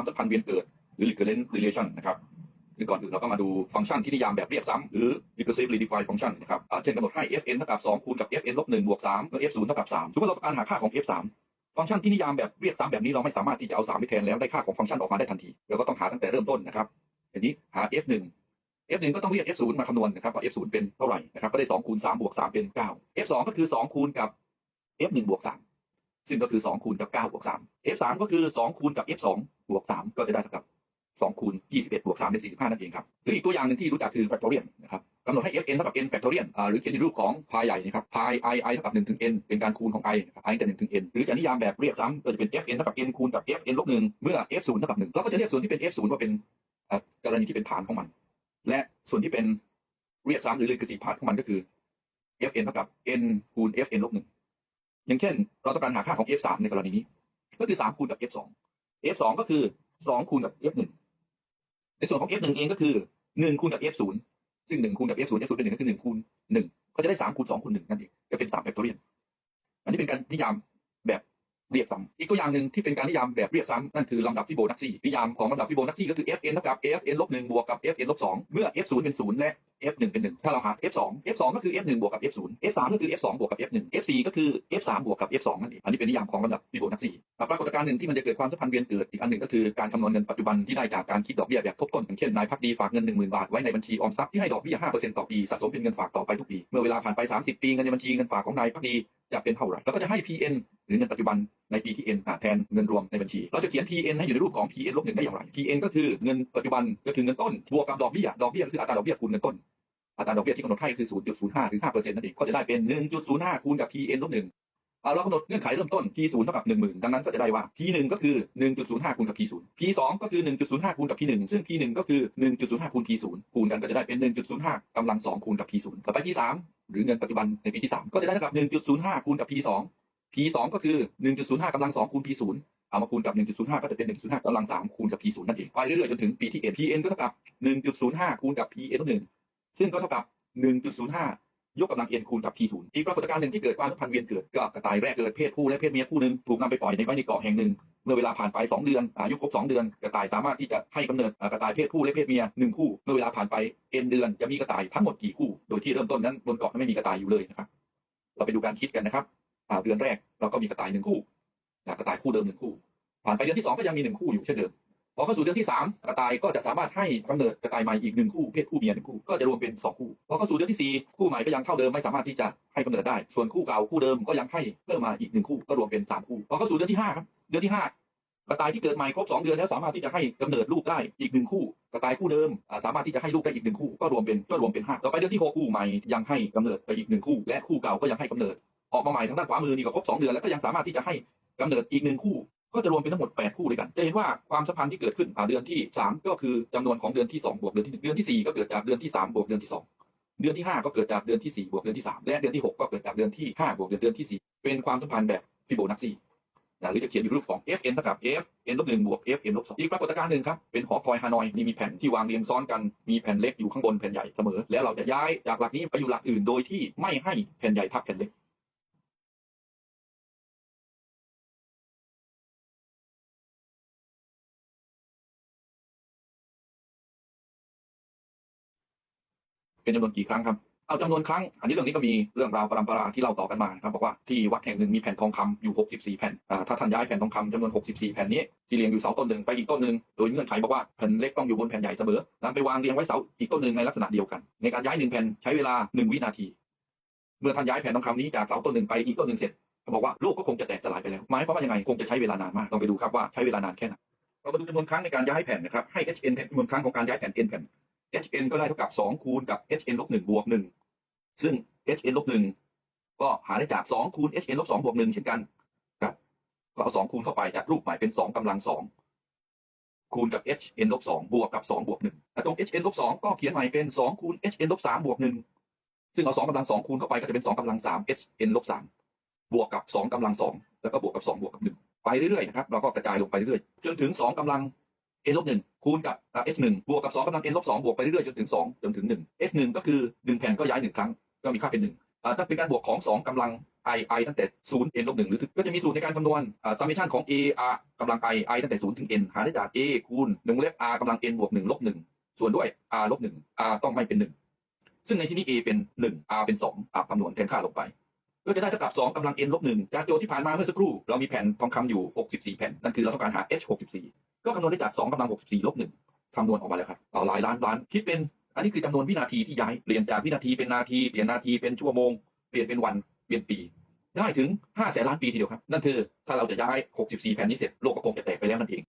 ความสัมพันธ์เวียนเกิด หรือ recurrent relation นะครับคือก่อนอื่นเราก็มาดูฟังก์ชันที่นิยามแบบเรียกซ้ำหรือ recursively defined function นะครับเช่นกำหนดให้ fn เท่ากับ2คูณกับ fn ลบ1บวก3เมื่อ f 0เท่ากับ3สมมติเราต้องการหาค่าของ f 3ฟังก์ชันที่นิยามแบบเรียกซ้ำแบบนี้เราไม่สามารถที่จะเอา3ไปแทนแล้วได้ค่าของฟังก์ชันออกมาได้ทันทีเราก็ต้องหาตั้งแต่เริ่มต้นนะครับทีนี้หา f 1 f 1ก็ต้องเรียก f 0มาคำนวณนะครับว่า f 0เป็นเท่าไหร่นะครับก็ได้2คูณ3บวก3เป็น9 f 2ก็คือ2คูณกับ f 1บวก3 ซึ่งก็คือ2คูณกับ9บวก3 f 3 ก็คือ2คูณกับ f 2 บวก3ก็จะได้เท่ากับ2คูณ21บวก3เป็น45 นั่นเองครับ หรืออีกตัวอย่างหนึ่งที่รู้จักคือ factorial นะครับกำหนดให้ fn เท่ากับ n factorial หรือเขียนในรูปของพายใหญ่นะครับพาย i i เท่ากับ1ถึง n เป็นการคูณของ i i แต่1ถึง n หรือจะนิยามแบบเรียกซ้ำก็จะเป็น fn เท่ากับ n คูณกับ fn ลบ1เมื่อ f 0 เท่ากับ1เราก็จะเรียกส่วนที่เป็น f 0 ว่าเป็นกรณีที่เป็นฐานของมัน และส่วนที่เป็นเรียกซ้ำหรือ recursive part ของมันก็คือ fn เท่ากับ n คูณ fn ลบ1 อย่างเช่น เราต้องการหาค่าของ f 3ในกรณีนี้ ก็คือ 3 คูณกับ f 2 f 2ก็คือ 2 คูณกับ f 1ในส่วนของ f 1เองก็คือ 1 คูณกับ f 0ซึ่ง 1 คูณกับ f 0 f 0เป็น1ก็คือ 1 คูณ 1 ก็จะได้ 3 คูณ 2 คูณ 1 นั่นเอง จะเป็น3แฟกตอเรียลอันนี้เป็นการนิยาม เรียกซ้ำอีกตัวอย่างหนึ่งที่เป็นการนิยามแบบเรียกซ้ำนั่นคือลำดับฟิโบนัชชีนิยามของลำดับฟิโบนัชชีก็คือ fn เท่ากับ fn ลบ1บวกกับ fn ลบ2เมื่อ f 0เป็น0และ f 1เป็น 1 ถ้าเราหา f 2 f 2ก็คือ f 1บวกกับ f 0 f 3ก็คือ f 2บวกกับ f 1 f 4ก็คือ f 3บวกกับ f 2นั่นเองอันนี้เป็นนิยามของลำดับฟิโบนัชชีปรากฏการณ์หนึ่งที่มันจะเกิดความสัมพันธ์เวียนเกิดอีกอันหนึ่งก็คือการคำนวณเงินปัจจุบันที่ได้จากการคิดดอกเบี้ยแบบทบต้นอย่างเช่นนายพักดีฝากเงิน10,000 บาทไว้ในบัญชีออมทรัพย์ที่ให้ดอกเบี้ย5%ต่อปีสะสมเป็นเงินฝากต่อไปทุกปีเมื่อเวลาผ่านไป 30 ปีเงินในบัญชีเงินฝากของนายพักดี จะเป็นเท่าไหร่เราก็จะให้ PN หรือเงินปัจจุบันในปีที่ n แทนเงินรวมในบัญชี เราจะเขียน PN ให้อยู่ในรูปของ PN ลบหนึ่งได้อย่างไร PN ก็คือเงินปัจจุบันก็คือเงินต้นบวกกับดอกเบี้ยดอกเบี้ยก็คืออัตราดอกเบี้ยคูณเงินต้นอัตราดอกเบี้ยที่กำหนดให้คือ 0.05 หรือ 5%นั่นเอง ก็จะได้เป็น 1.05 คูณกับ PN ลบหนึ่งเอาเรากำหนดเงื่อนไขเริ่มต้น P0 เท่ากับ 10,000 ดังนั้นก็จะได้ว่า P1 ก็คือ 1.05 คูณกับ P0 P2 ก็คือ 1.05 คูณกับ P1 ซึ่ง P1 ก็คือ 1.05 คูณ P0 คูณกันก็จะได้เป็น 1.05กำลัง 2 คูณกับ P0 ต่อไป P3 หรือเงินปัจจุบันในปีที่ 3 ก็จะได้เท่ากับ 1.05 คูณกับ P2 P2 ก็คือ 1.05กำลัง 2 คูณ P0 เอามาคูณกับ 1.05 ก็จะเป็น 1.05กำลัง 3 คูณกับ P0 นั่นเอง ไปเรื่อยๆ จนถึงปีที่ n Pn ก็เท่ากับ 1.05 คูณกับ Pn 1ซึ่งก็เท่ากับ 1.05 ยกกำลัง n คูณกับ P0 อีกปรากฏการณ์หนึ่งที่เกิดความสัมพันธ์เวียนเกิดก็กระต่ายแรกเกิดเพศผู้และเพศเมียคู่หนึ่งถูกนำไปปล่อยในไว้ในเกาะแห่งหนึ่ง เมื่อเวลาผ่านไป 2 เดือน อายุครบ 2 เดือน กระต่ายสามารถที่จะให้กำเนิดกระต่ายเพศผู้และเพศเมียหนึ่งคู่ เมื่อเวลาผ่านไป n เดือนจะมีกระต่ายทั้งหมดกี่คู่ โดยที่เริ่มต้นนั้นบนเกาะนั้นไม่มีกระต่ายอยู่เลยนะครับ เราไปดูการคิดกันนะครับเดือนแรกเราก็มีกระต่ายหนึ่งคู่อ่ากระต่ายคู่เดิมหนึ่งคู่ ผ่านไปเดือนที่สองก็ยังมีหนึ่งคู่อยู่เช่นเดิม พอเข้าสู่เดือนที่สามกระต่ายก็จะสามารถให้กำเนิดกระต่ายใหม่อีกหนึ่งคู่เพศคู่เมียหนึ่งคู่ก็จะรวมเป็นสองคู่พอเข้าสู่เดือนที่สี่คู่ใหม่ก็ยังเท่าเดิมไม่สามารถที่จะให้กำเนิดได้ ส่วนคู่เก่าคู่เดิมก็ยังให้เพิ่มมาอีกหนึ่งคู่ก็รวมเป็นสามคู่พอเข้าสู่เดือนที่ห้าครับเดือนที่ห้ากระต่ายที่เกิดใหม่ครบสองเดือนแล้วสามารถที่จะให้กำเนิดลูกได้อีกหนึ่งคู่กระต่ายคู่เดิมสามารถที่จะให้ลูกได้อีกหนึ่งคู่ ก็รวมเป็นก็รวมเป็นห้าต่อไปเดือนที่หกคู่ใหม่ยังให้กำเนิดไปอีกหนึ่งคู่ และคู่เก่าก็ยังให้กำเนิดออกมาใหม่ทางด้านขวามือนี่ก็ครบสองเดือนแล้วก็ยังสามารถที่จะให้กำเนิดอีกหนึ่งคู่ ก็จะรวมเป็นทั้งหมด 8 คู่ด้วยกัน จะเห็นว่าความสัมพันธ์ที่เกิดขึ้นเดือนที่ 3 ก็คือจำนวนของเดือนที่ 2 บวกเดือนที่ 1 เดือนที่ 4 ก็เกิดจากเดือนที่ 3 บวกเดือนที่ 2 เดือนที่ 5 ก็เกิดจากเดือนที่ 4 บวกเดือนที่ 3 และเดือนที่ 6 ก็เกิดจากเดือนที่ 5 บวกเดือนเดือนที่ 4 เป็นความสัมพันธ์แบบฟิโบนัชชีนะหรือจะเขียนอยู่รูปของ fn เท่ากับ f n ลบ1บวก f n ลบ2อีกปรากฏการณ์หนึ่งครับ เป็นหอคอยฮานอย นี่มีแผ่นที่วางเรียงซ้อนกัน มีแผ่นเล็กอยู่ข้างบนแผ่นใหญ่เสมอ แล้วเราจะย้ายจากหลักนี้ไปอยู่หลักอื่นโดยที่ไม่ให้แผ่นใหญ่ทับแผ่นเล็ก เป็นจำนวนกี่ครั้งครับเอาจำนวนครั้ง อันนี้เรื่องนี้ก็มีเรื่องราวปรำปราที่เล่าต่อกันมาครับบอกว่าที่วัดแห่งหนึ่งมีแผ่นทองคำอยู่ 64 แผ่นถ้าท่านย้ายแผ่นทองคำจำนวน 64 แผ่นนี้ที่เรียงอยู่เสาต้นหนึ่งไปอีกต้นหนึ่งโดยเงื่อนไขบอกว่าแผ่นเล็กต้องอยู่บนแผ่นใหญ่เสมอนำไปวางเรียงไว้เสาอีกต้นหนึ่งในลักษณะเดียวกัน ในการย้ายหนึ่งแผ่นใช้เวลา 1 วินาที เมื่อท่านย้ายแผ่นทองคำนี้จากเสาต้นหนึ่งไปอีกต้นหนึ่งเสร็จเขาบอกว่าโลกก็คงจะแตกสลายไปแล้วหมายความว่ายังไงคงจะใช้เวลานานมากลองไปดูครับว่าใช้เวลานานแค่ไหนเรามาดูจำนวนครั้งในการย้ายแผ่นนะครับให้ hn จำนวนครั้งของการย้ายแผ่น n แผ่น hn ก็ได้เท่ากับ2คูณกับ hn ลบ1บวก1ซึ่ง hn ลบ1ก็หาได้จาก2คูณ hn ลบ2บวก1เช่นกันครับก็เอา2คูณเข้าไปจากรูปใหม่เป็น2กำลัง2คูณกับ hn ลบ2บวกกับ2บวก1และตรง hn ลบ2ก็เขียนใหม่เป็น2คูณ hn ลบ3บวก1ซึ่งเอา2กำลัง2คูณเข้าไปก็จะเป็น2กำลัง3 hn ลบ3บวกกับ2กำลัง2แล้วก็บวกกับ2บวกกับ1ไปเรื่อยๆนะครับเราก็กระจายลงไปเรื่อยๆจนถึง2กำลัง n ลบ1คูณกับ h 1บวกกับ2กำลัง n ลบ2บวกไปเรื่อยๆจนถึง2จนถึง1 h 1ก็คือ1แผ่นก็ย้าย1ครั้ง ก็มีค่าเป็นอ่าถ้าเป็นการบวกของ2กำลัง i i ตั้งแต่0 n ลบ1หรือถึงก็จะมีสูตรในการคำนวณอ่า summation ของ a r กำลัง i i ตั้งแต่0ถึง n หาได้จาก a คูณ1วงเล็บ r กำลัง n บวก1ลบ1ส่วนด้วย r ลบ1 r ต้องไม่เป็น1ซึ่งในที่นี้ a เป็น1 r เป็น2อ่าคำนวณแทนค่าลงไปก็จะได้เท่ากับ2กำลัง n ลบ1จากโจทย์ที่ผ่านมาเมื่อสักครู่เรามีแผ่นทองคำอยู่ 64 แผ่น นั่นคือเราต้องการหา h 64 ก็คำนวณได้จาก2กำลัง64ลบ1คำนวณออกมาแล้วครับเอาหลายล้านล้านคิดเป็น อันนี้คือจำนวนวินาทีที่ย้ายเปลี่ยนจากวินาทีเป็นนาทีเปลี่ยนนาทีเป็นชั่วโมงเปลี่ยนเป็นวันเปลี่ยนปี ได้ถึง5แสนล้านปีทีเดียวครับ นั่นคือถ้าเราจะย้าย 64 แผ่นนี้เสร็จโลกก็คงจะแตกไปแล้วนั่นเอง